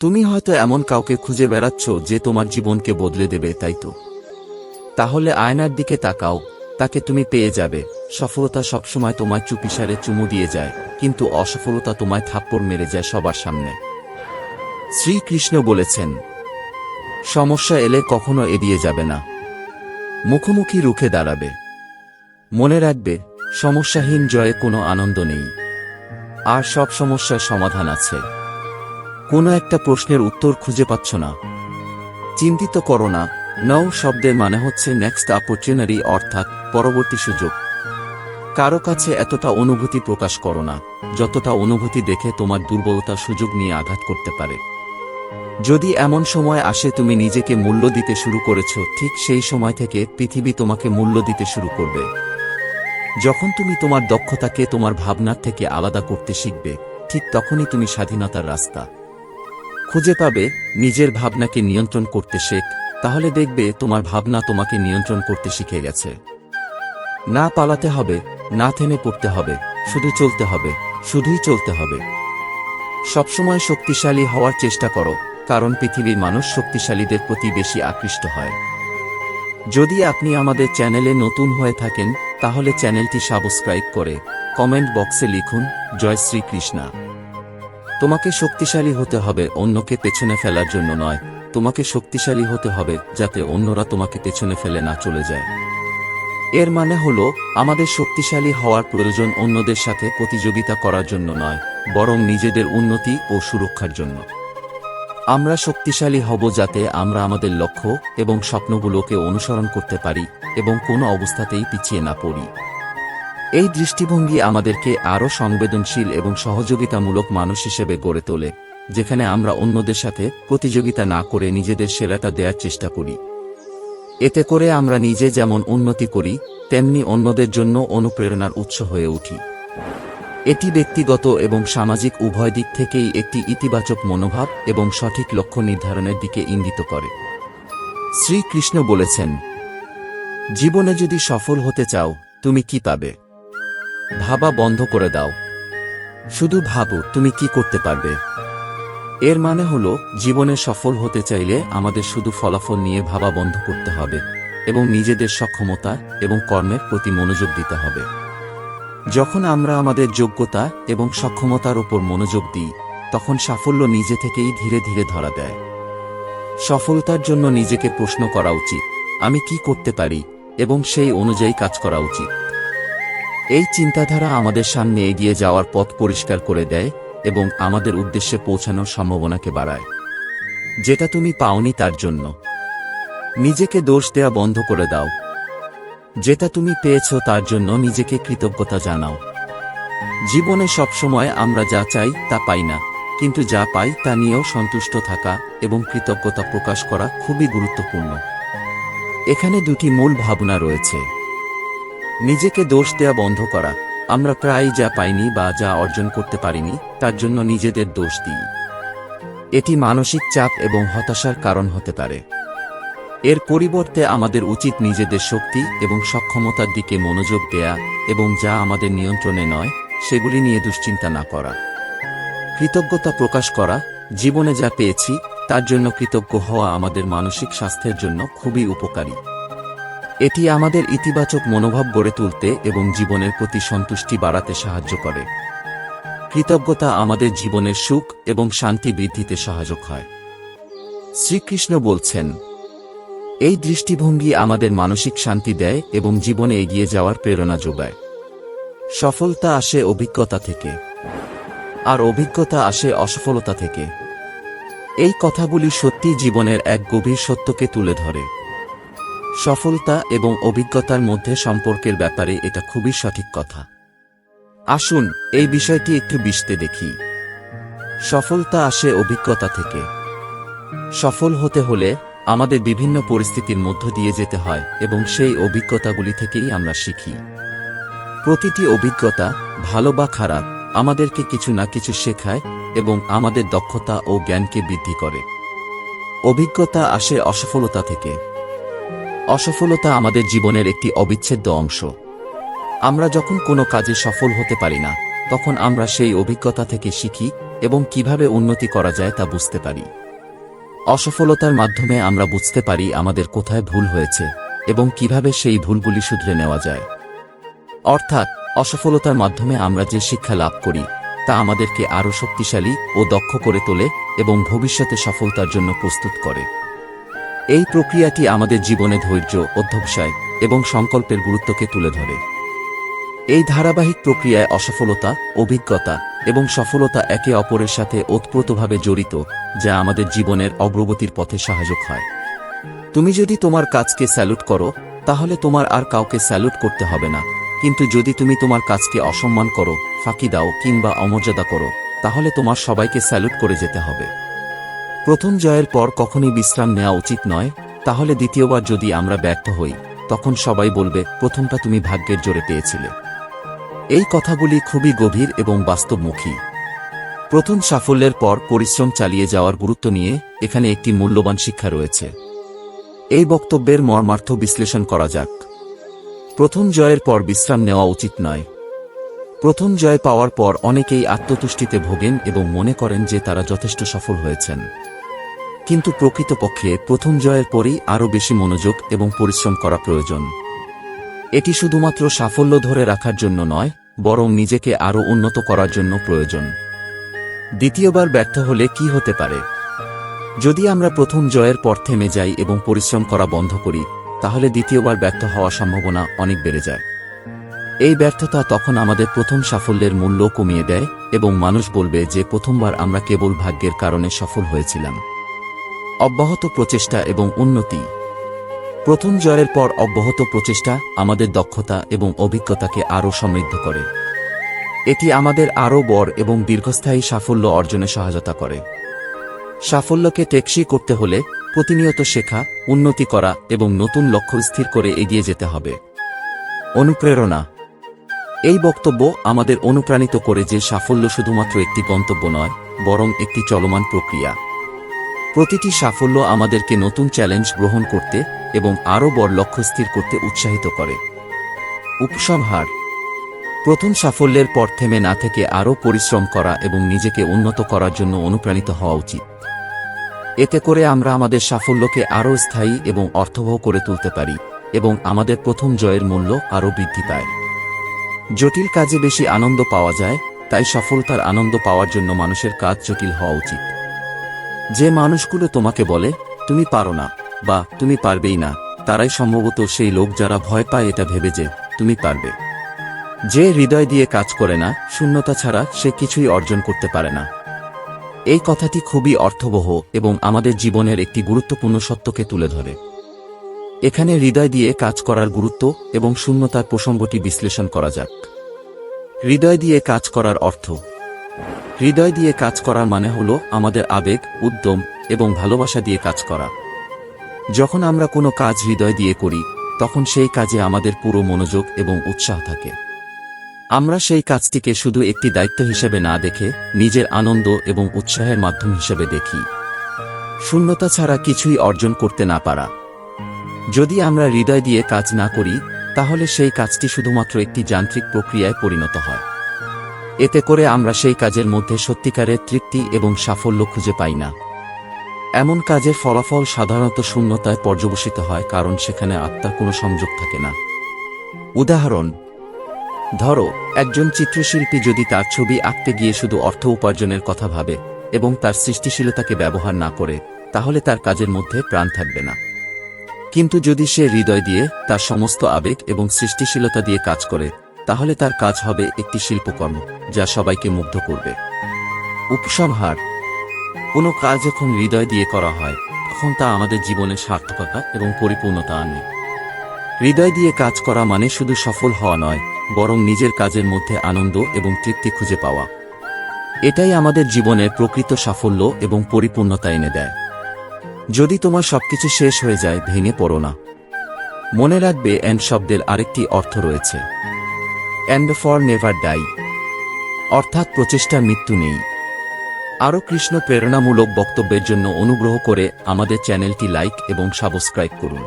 তুমি হয়তো এমন কাউকে খুঁজে বেড়াচ্ছ যে তোমার জীবনকে বদলে দেবে, তাই তো? তাহলে আয়নার দিকে তাকাও, তাকে তুমি পেয়ে যাবে। সফলতা সবসময় তোমায় চুপিসারে চুমু দিয়ে যায়, কিন্তু অসফলতা তোমায় থাপ্পড় মেরে যায় সবার সামনে। শ্রীকৃষ্ণ বলেছেন, সমস্যা এলে কখনো এড়িয়ে যাবে না। মুখোমুখি রুখে দাঁড়াবে। মনে রাখবে, সমস্যাহীন জয়ে কোনো আনন্দ নেই। আর সব সমস্যার সমাধান আছে। কোনো একটা প্রশ্নের উত্তর খুঁজে পাচ্ছ না। চিন্তিত করো না। নও শব্দের মানে হচ্ছে নেক্সট অপরচুনারি অর্থাৎ পরবর্তী সুযোগ। কারও কাছে এতটা অনুভূতি প্রকাশ করো না, যতটা অনুভূতি দেখে তোমার দুর্বলতা সুযোগ নিয়ে আঘাত করতে পারে। যদি এমন সময় আসে তুমি নিজেকে মূল্য দিতে শুরু করেছ, ঠিক সেই সময় থেকে পৃথিবী তোমাকে মূল্য দিতে শুরু করবে। যখন তুমি তোমার দক্ষতাকে তোমার ভাবনার থেকে আলাদা করতে শিখবে, ঠিক তখনই তুমি স্বাধীনতার রাস্তা। খুঁজে পাবে নিজের ভাবনাকে নিয়ন্ত্রণ করতে শেখ তাহলে দেখবে তোমার ভাবনা তোমাকে নিয়ন্ত্রণ করতে শিখে গেছে। না পালাতে হবে, না থেমে পড়তে হবে, শুধু চলতে হবে, শুধুই চলতে হবে। সবসময় শক্তিশালী হওয়ার চেষ্টা করো, কারণ পৃথিবীর মানুষ শক্তিশালীদের প্রতি বেশি আকৃষ্ট হয়। যদি আপনি আমাদের চ্যানেলে নতুন হয়ে থাকেন, তাহলে চ্যানেলটি সাবস্ক্রাইব করে কমেন্ট বক্সে লিখুন, জয় শ্রীকৃষ্ণা। তোমাকে শক্তিশালী হতে হবে, অন্যকে পেছনে ফেলার জন্য নয়। তোমাকে শক্তিশালী হতে হবে, যাতে অন্যরা তোমাকে পেছনে ফেলে না চলে যায়। এর মানে হল, আমাদের শক্তিশালী হওয়ার প্রয়োজন অন্যদের সাথে প্রতিযোগিতা করার জন্য নয়, বরং নিজেদের উন্নতি ও সুরক্ষার জন্য। আমরা শক্তিশালী হব যাতে আমরা আমাদের লক্ষ্য এবং স্বপ্নগুলোকে অনুসরণ করতে পারি এবং কোনো অবস্থাতেই পিছিয়ে না পড়ি। এই দৃষ্টিভঙ্গি আমাদেরকে আরও সংবেদনশীল এবং সহযোগিতামূলক মানুষ হিসেবে গড়ে তোলে, যেখানে আমরা অন্যদের সাথে প্রতিযোগিতা না করে নিজেদের সেরাটা দেওয়ার চেষ্টা করি। এতে করে আমরা নিজে যেমন উন্নতি করি, তেমনি অন্যদের জন্য অনুপ্রেরণার উৎস হয়ে উঠি। এটি ব্যক্তিগত এবং সামাজিক উভয় দিক থেকেই একটি ইতিবাচক মনোভাব এবং সঠিক লক্ষ্য নির্ধারণের দিকে ইঙ্গিত করে। শ্রীকৃষ্ণ বলেছেন, জীবনে যদি সফল হতে চাও, তুমি কি পাবে? ভাবা বন্ধ করে দাও। শুধু ভাবো, তুমি কি করতে পারবে? এর মানে হল, জীবনে সফল হতে চাইলে আমাদের শুধু ফলাফল নিয়ে ভাবা বন্ধ করতে হবে এবং নিজেদের সক্ষমতা এবং কর্মের প্রতি মনোযোগ দিতে হবে। যখন আমরা আমাদের যোগ্যতা এবং সক্ষমতার উপর মনোযোগ দিই, তখন সাফল্য নিজে থেকেই ধীরে ধীরে ধরা দেয়। সফলতার জন্য নিজেকে প্রশ্ন করা উচিত, আমি কি করতে পারি এবং সেই অনুযায়ী কাজ করা উচিত। এই চিন্তাধারা আমাদের সামনে এগিয়ে যাওয়ার পথ পরিষ্কার করে দেয় এবং আমাদের উদ্দেশ্যে পৌঁছানোর সম্ভাবনাকে বাড়ায়। যেটা তুমি পাওনি তার জন্য। নিজেকে দোষ দেয়া বন্ধ করে দাও। যেটা তুমি পেয়েছ তার জন্য নিজেকে কৃতজ্ঞতা জানাও। জীবনে সবসময় আমরা যা চাই তা পাই না, কিন্তু যা পাই তা নিয়েও সন্তুষ্ট থাকা এবং কৃতজ্ঞতা প্রকাশ করা খুবই গুরুত্বপূর্ণ। এখানে দুটি মূল ভাবনা রয়েছে। নিজেকে দোষ দেয়া বন্ধ করা। আমরা প্রায় যা পাইনি বা যা অর্জন করতে পারিনি, তার জন্য নিজেদের দোষ দিই। এটি মানসিক চাপ এবং হতাশার কারণ হতে পারে। এর পরিবর্তে আমাদের উচিত নিজেদের শক্তি এবং সক্ষমতার দিকে মনোযোগ দেয়া এবং যা আমাদের নিয়ন্ত্রণে নয়, সেগুলি নিয়ে দুশ্চিন্তা না করা। কৃতজ্ঞতা প্রকাশ করা, জীবনে যা পেয়েছি, তার জন্য কৃতজ্ঞ হওয়া আমাদের মানসিক স্বাস্থ্যের জন্য খুবই উপকারী। এটি আমাদের ইতিবাচক মনোভাব গড়ে তুলতে এবং জীবনের প্রতি সন্তুষ্টি বাড়াতে সাহায্য করে। কৃতজ্ঞতা আমাদের জীবনের সুখ এবং শান্তি বৃদ্ধিতে সহায়ক হয়। শ্রীকৃষ্ণ বলছেন, এই দৃষ্টিভঙ্গি আমাদের মানসিক শান্তি দেয় এবং জীবনে এগিয়ে যাওয়ার প্রেরণা যোগায়। সফলতা আসে অভিজ্ঞতা থেকে, আর অভিজ্ঞতা আসে অসফলতা থেকে। এই কথাগুলি সত্যি জীবনের এক গভীর সত্যকে তুলে ধরে। সফলতা এবং অভিজ্ঞতার মধ্যে সম্পর্কের ব্যাপারে এটা খুবই সঠিক কথা। আসুন, এই বিষয়টি একটু বিশতে দেখি। সফলতা আসে অভিজ্ঞতা থেকে। সফল হতে হলে আমাদের বিভিন্ন পরিস্থিতির মধ্য দিয়ে যেতে হয় এবং সেই অভিজ্ঞতাগুলি থেকেই আমরা শিখি। প্রতিটি অভিজ্ঞতা ভালো বা খারাপ আমাদেরকে কিছু না কিছু শেখায় এবং আমাদের দক্ষতা ও জ্ঞানকে বৃদ্ধি করে। অভিজ্ঞতা আসে অসফলতা থেকে। অসফলতা আমাদের জীবনের একটি অবিচ্ছেদ্য অংশ। আমরা যখন কোনো কাজে সফল হতে পারি না, তখন আমরা সেই অভিজ্ঞতা থেকে শিখি এবং কীভাবে উন্নতি করা যায় তা বুঝতে পারি। অসফলতার মাধ্যমে আমরা বুঝতে পারি আমাদের কোথায় ভুল হয়েছে এবং কীভাবে সেই ভুলগুলি শুধরে নেওয়া যায়। অর্থাৎ, অসফলতার মাধ্যমে আমরা যে শিক্ষা লাভ করি, তা আমাদেরকে আরও শক্তিশালী ও দক্ষ করে তোলে এবং ভবিষ্যতে সফলতার জন্য প্রস্তুত করে। এই প্রক্রিয়াটি আমাদের জীবনে ধৈর্য, অধ্যবসায় এবং সংকল্পের গুরুত্বকে তুলে ধরে। এই ধারাবাহিক প্রক্রিয়ায় অসফলতা, অভিজ্ঞতা এবং সফলতা একে অপরের সাথে ওতপ্রোতভাবে জড়িত, যা আমাদের জীবনের অগ্রগতির পথে সহায়ক হয় তুমি যদি তোমার কাজকে স্যালুট করো, তাহলে তোমার আর কাউকে স্যালুট করতে হবে না। কিন্তু যদি তুমি তোমার কাজকে অসম্মান করো, ফাঁকি দাও কিংবা অমর্যাদা করো, তাহলে তোমার সবাইকে স্যালুট করে যেতে হবে। প্রথম জয়ের পর কখনই বিশ্রাম নেওয়া উচিত নয়, তাহলে দ্বিতীয়বার যদি আমরা ব্যর্থ হই, তখন সবাই বলবে, প্রথমটা তুমি ভাগ্যের জোরে পেয়েছিলে। এই কথাগুলি খুবই গভীর এবং বাস্তবমুখী। প্রথম সাফল্যের পর পরিশ্রম চালিয়ে যাওয়ার গুরুত্ব নিয়ে এখানে একটি মূল্যবান শিক্ষা রয়েছে। এই বক্তব্যের মর্মার্থ বিশ্লেষণ করা যাক। প্রথম জয়ের পর বিশ্রাম নেওয়া উচিত নয়। প্রথম জয় পাওয়ার পর অনেকেই আত্মতুষ্টিতে ভোগেন এবং মনে করেন যে তারা যথেষ্ট সফল হয়েছেন। কিন্তু প্রকৃতপক্ষে প্রথম জয়ের পরই আরও বেশি মনোযোগ এবং পরিশ্রম করা প্রয়োজন। এটি শুধুমাত্র সাফল্য ধরে রাখার জন্য নয়, বরং নিজেকে আরও উন্নত করার জন্য প্রয়োজন। দ্বিতীয়বার ব্যর্থ হলে কি হতে পারে? যদি আমরা প্রথম জয়ের পর থেমে যাই এবং পরিশ্রম করা বন্ধ করি, তাহলে দ্বিতীয়বার ব্যর্থ হওয়ার সম্ভাবনা অনেক বেড়ে যায়। এই ব্যর্থতা তখন আমাদের প্রথম সাফল্যের মূল্য কমিয়ে দেয় এবং মানুষ বলবে যে প্রথমবার আমরা কেবল ভাগ্যের কারণে সফল হয়েছিলাম। অব্যাহত প্রচেষ্টা এবং উন্নতি। প্রথম জয়ের পর অব্যাহত প্রচেষ্টা আমাদের দক্ষতা এবং অভিজ্ঞতাকে আরও সমৃদ্ধ করে। এটি আমাদের আরও বড় এবং দীর্ঘস্থায়ী সাফল্য অর্জনে সহায়তা করে। সাফল্যকে টেকসই করতে হলে প্রতিনিয়ত শেখা, উন্নতি করা এবং নতুন লক্ষ্য স্থির করে এগিয়ে যেতে হবে। অনুপ্রেরণা। এই বক্তব্য আমাদের অনুপ্রাণিত করে যে সাফল্য শুধুমাত্র একটি গন্তব্য নয়, বরং একটি চলমান প্রক্রিয়া। প্রতিটি সাফল্য আমাদেরকে নতুন চ্যালেঞ্জ গ্রহণ করতে এবং আরও বড় লক্ষ্য স্থির করতে উৎসাহিত করে। উপসংহার প্রথম সাফল্যের পর থেমে না থেকে আরও পরিশ্রম করা এবং নিজেকে উন্নত করার জন্য অনুপ্রাণিত হওয়া উচিত। এতে করে আমরা আমাদের সাফল্যকে আরও স্থায়ী এবং অর্থবহ করে তুলতে পারি এবং আমাদের প্রথম জয়ের মূল্য আরও বৃদ্ধি পায়। জটিল কাজে বেশি আনন্দ পাওয়া যায়, তাই সফলতার আনন্দ পাওয়ার জন্য মানুষের কাজ জটিল হওয়া উচিত। যে মানুষগুলো তোমাকে বলে, তুমি পারো না বা তুমি পারবেই না তারাই সম্ভবত সেই লোক যারা ভয় পায় এটা ভেবে যে, তুমি পারবে যে হৃদয় দিয়ে কাজ করে না, শূন্যতা ছাড়া সে কিছুই অর্জন করতে পারে না। এই কথাটি খুবই অর্থবহ এবং আমাদের জীবনের একটি গুরুত্বপূর্ণ সত্যকে তুলে ধরে। এখানে হৃদয় দিয়ে কাজ করার গুরুত্ব এবং শূন্যতার প্রসঙ্গটি বিশ্লেষণ করা যাক। হৃদয় দিয়ে কাজ করার অর্থ হৃদয় দিয়ে কাজ করার মানে হল আমাদের আবেগ, উদ্যম এবং ভালোবাসা দিয়ে কাজ করা। যখন আমরা কোনো কাজ হৃদয় দিয়ে করি, তখন সেই কাজে আমাদের পুরো মনোযোগ এবং উৎসাহ থাকে। আমরা সেই কাজটিকে শুধু একটি দায়িত্ব হিসেবে না দেখে, নিজের আনন্দ এবং উৎসাহের মাধ্যম হিসেবে দেখি। শূন্যতা ছাড়া কিছুই অর্জন করতে না পারা। যদি আমরা হৃদয় দিয়ে কাজ না করি, তাহলে সেই কাজটি শুধুমাত্র একটি যান্ত্রিক প্রক্রিয়ায় পরিণত হয়। এতে করে আমরা সেই কাজের মধ্যে সত্যিকারের তৃপ্তি এবং সাফল্য খুঁজে পাই না। এমন কাজের ফলাফল সাধারণত শূন্যতায় পর্যবসিত হয় কারণ সেখানে আত্মার কোনো সংযোগ থাকে না। উদাহরণ, ধরো, একজন চিত্রশিল্পী যদি তার ছবি আঁকতে গিয়ে শুধু অর্থ উপার্জনের কথা ভাবে এবং তার সৃষ্টিশীলতাকে ব্যবহার না করে, তাহলে তার কাজের মধ্যে প্রাণ থাকবে না। কিন্তু যদি সে হৃদয় দিয়ে তার সমস্ত আবেগ এবং সৃষ্টিশীলতা দিয়ে কাজ করে তাহলে তার কাজ হবে একটি শিল্পকর্ম, যা সবাইকে মুগ্ধ করবে। উপসংহার কোনো কাজ যখন হৃদয় দিয়ে করা হয়, তখন তা আমাদের জীবনে সার্থকতা এবং পরিপূর্ণতা আনে। হৃদয় দিয়ে কাজ করা মানে শুধু সফল হওয়া নয়, বরং নিজের কাজের মধ্যে আনন্দ এবং তৃপ্তি খুঁজে পাওয়া। এটাই আমাদের জীবনের প্রকৃত সাফল্য এবং পরিপূর্ণতা এনে দেয়। যদি তোমার সবকিছু শেষ হয়ে যায়, ভেঙে পড়ো না। মনে রাখবে এন্ড শব্দের আরেকটি অর্থ রয়েছে। অ্যান্ড ফর নেভার ডাই অর্থাৎ প্রচেষ্টার মৃত্যু নেই। আরও কৃষ্ণ প্রেরণামূলক বক্তব্যের জন্য অনুগ্রহ করে আমাদের চ্যানেলটি লাইক এবং সাবস্ক্রাইব করুন।